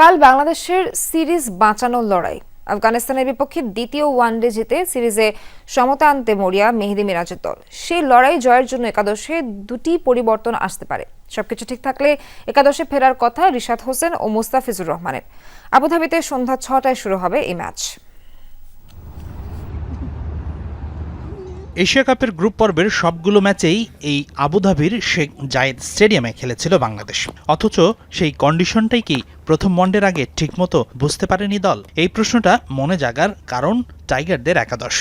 কাল বাংলাদেশের সিরিজ বাঁচানোর লড়াই। আফগানিস্তানের বিপক্ষে দ্বিতীয় ওয়ানডে জিতে সিরিজে সমতা আনতে মরিয়া মেহেদি মিরাজের দল। সেই লড়াই জয়ের জন্য একাদশে দুটি পরিবর্তন আসতে পারে। সবকিছু ঠিক থাকলে একাদশে ফেরার কথা রিশাদ হোসেন ও মুস্তাফিজুর রহমানের। আবুধাবিতে সন্ধ্যা ছটায় শুরু হবে এই ম্যাচ। এশিয়া কাপের গ্রুপ পর্বের সবগুলো ম্যাচেই এই আবুধাবির শেখ জায়েদ স্টেডিয়ামে খেলেছিল বাংলাদেশ। অথচ সেই কন্ডিশনটাই কি প্রথম ওয়ানডের আগে ঠিকমতো বুঝতে পারেনি দল? এই প্রশ্নটা মনে জাগার কারণ টাইগারদের একাদশ।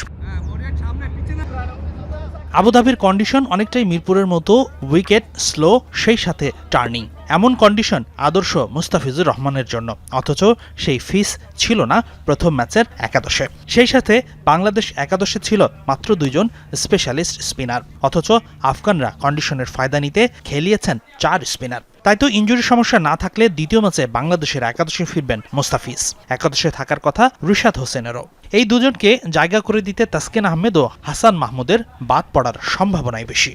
আবুধাবির কন্ডিশন অনেকটাই মিরপুরের মতো উইকেট স্লো সেই সাথে টার্নিং এমন কন্ডিশন আদর্শ মুস্তাফিজুর রহমানের জন্য। অথচ সেই ফিস ছিল না প্রথম ম্যাচের একাদশে। সেই সাথে বাংলাদেশ একাদশে ছিল মাত্র দুইজন স্পেশালিস্ট স্পিনার অথচ আফগানরা কন্ডিশনের ফায়দা নিতে খেলিয়েছেন চার স্পিনার তাই তো ইঞ্জুরি সমস্যা না থাকলে দ্বিতীয় ম্যাচে বাংলাদেশের একাদশে ফিরবেন মোস্তাফিজ। একাদশে থাকার কথা রুশাদ হোসেনেরও। এই দুজনকে জায়গা করে দিতে তাসকিন আহমেদ ও হাসান মাহমুদের বাদ পড়ার সম্ভাবনাই বেশি।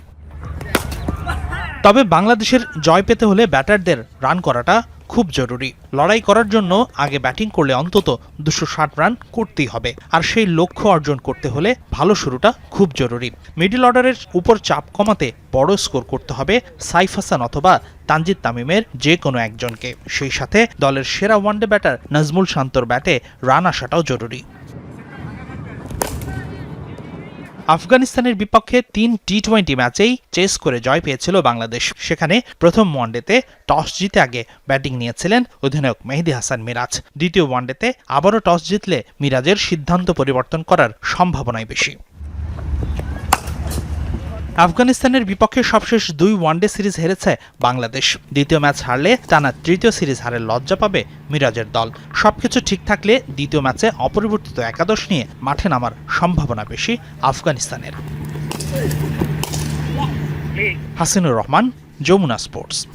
তবে বাংলাদেশের জয় পেতে হলে ব্যাটারদের রান করাটা খুব জরুরি। লড়াই করার জন্য আগে ব্যাটিং করলে অন্তত দুশো ষাট রান করতেই হবে। আর সেই লক্ষ্য অর্জন করতে হলে ভালো শুরুটা খুব জরুরি। মিডল অর্ডারের উপর চাপ কমাতে বড় স্কোর করতে হবে সাইফ হাসান অথবা তানজিদ তামিমের যে কোনো একজনকে। সেই সাথে দলের সেরা ওয়ানডে ব্যাটার নাজমুল শান্তর ব্যাটে রান আসাটাও জরুরি। আফগানিস্তানের বিপক্ষে তিন টি টোয়েন্টি ম্যাচেই চেস করে জয় পেয়েছিল বাংলাদেশ। সেখানে প্রথম ওয়ানডেতে টস জিতে আগে ব্যাটিং নিয়েছিলেন অধিনায়ক মেহেদি হাসান মিরাজ। দ্বিতীয় ওয়ানডেতে আবারও টস জিতলে মিরাজের সিদ্ধান্ত পরিবর্তন করার সম্ভাবনাই বেশি। আফগানিস্তানের বিপক্ষে সবশেষ দুই ওয়ানডে সিরিজ হেরেছে বাংলাদেশ। দ্বিতীয় ম্যাচ হারলে টানা তৃতীয় সিরিজ হারে লজ্জা পাবে মিরাজের দল। সবকিছু ঠিক থাকলে দ্বিতীয় ম্যাচে অপরিবর্তিত একাদশ নিয়ে মাঠে নামার সম্ভাবনা বেশি আফগানিস্তানের। হাসিনুর রহমান, যমুনা স্পোর্টস।